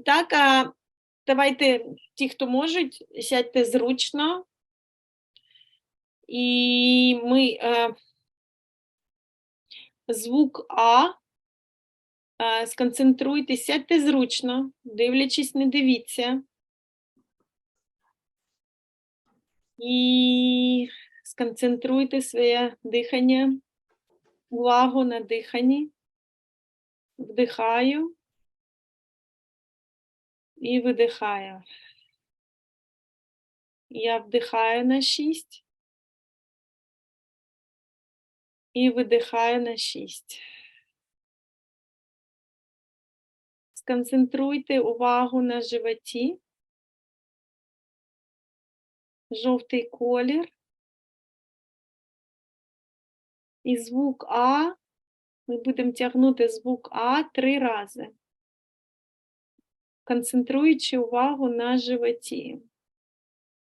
І так, а давайте ті, хто можуть, сядьте зручно. І ми е, звук А. е, Сконцентруйтесь, сядьте зручно, дивлячись, не дивіться. І сконцентруйте своє дихання, увагу на диханні. Вдихаю і видихаю. Я вдихаю на 6 і видихаю на 6. Сконцентруйте увагу на животі. Жовтий колір. І звук А. Ми будемо тягнути звук А три рази, концентруючи увагу на животі.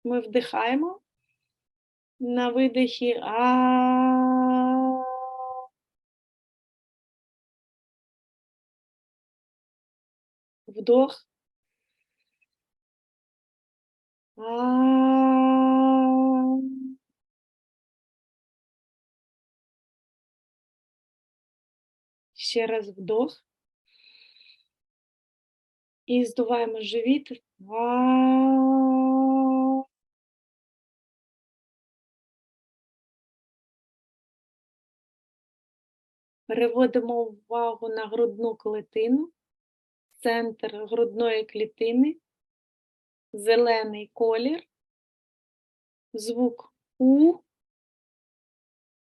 Ми вдихаємо на видихі. Вдох. Ще раз вдох. І здуваємо живіт. Переводимо увагу на грудну клітину, центр грудної клітини, зелений колір, звук У.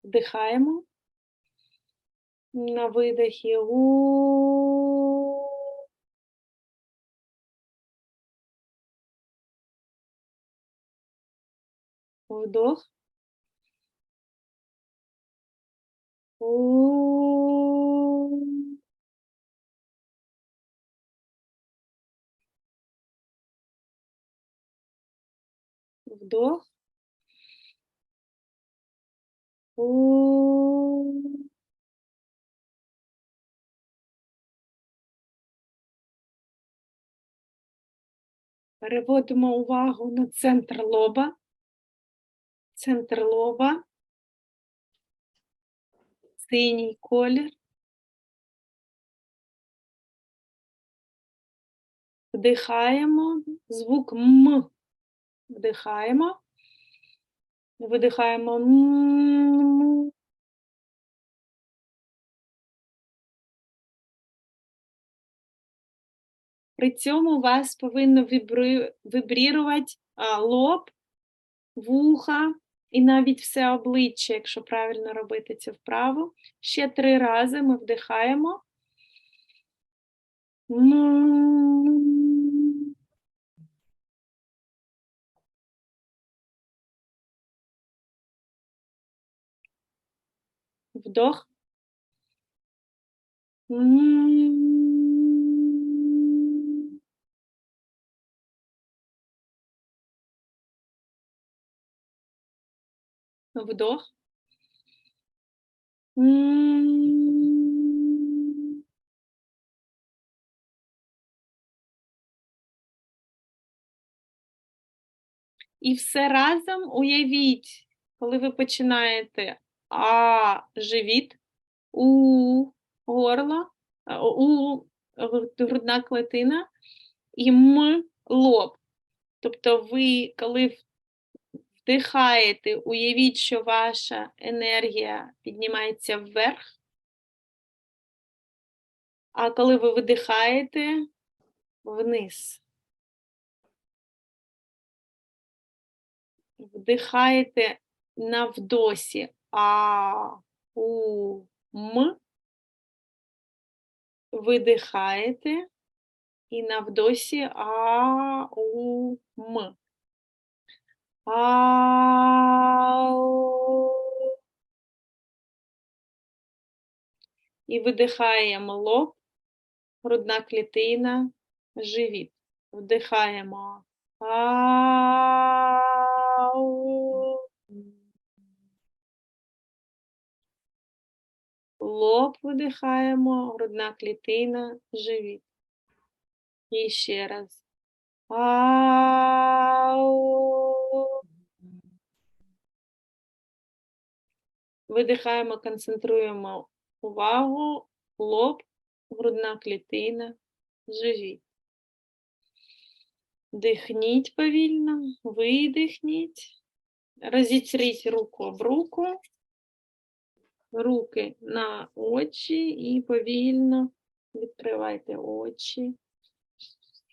Вдихаємо. На видихі У. Вдох. Вдох. Переводимо увагу на центр лоба. Центр лоба. Синій колір. Вдихаємо звук М. Вдихаємо. Видихаємо. М. При цьому у вас повинно вібри... вібрірувати а, лоб, вуха і навіть все обличчя, якщо правильно робити цю вправу. Ще три рази ми вдихаємо. Вдох. Вдох. І все разом уявіть, коли ви починаєте А живіт, У горло, У грудна клітина і М лоб. Тобто ви, коли вдихаєте, уявіть, що ваша енергія піднімається вверх, а коли ви видихаєте вниз. Вдихаєте на вдосі А, У, М. Видихаєте і на вдосі А, У, М. І видихаємо лоб, грудна клітина, живіт. Вдихаємо. Лоб видихаємо, грудна клітина, живіт. І ще раз. Ау. Видихаємо, концентруємо увагу, лоб, грудна клітина, живіт. Дихніть повільно, видихніть. Розітріть руку об руку, руки на очі і повільно відкривайте очі.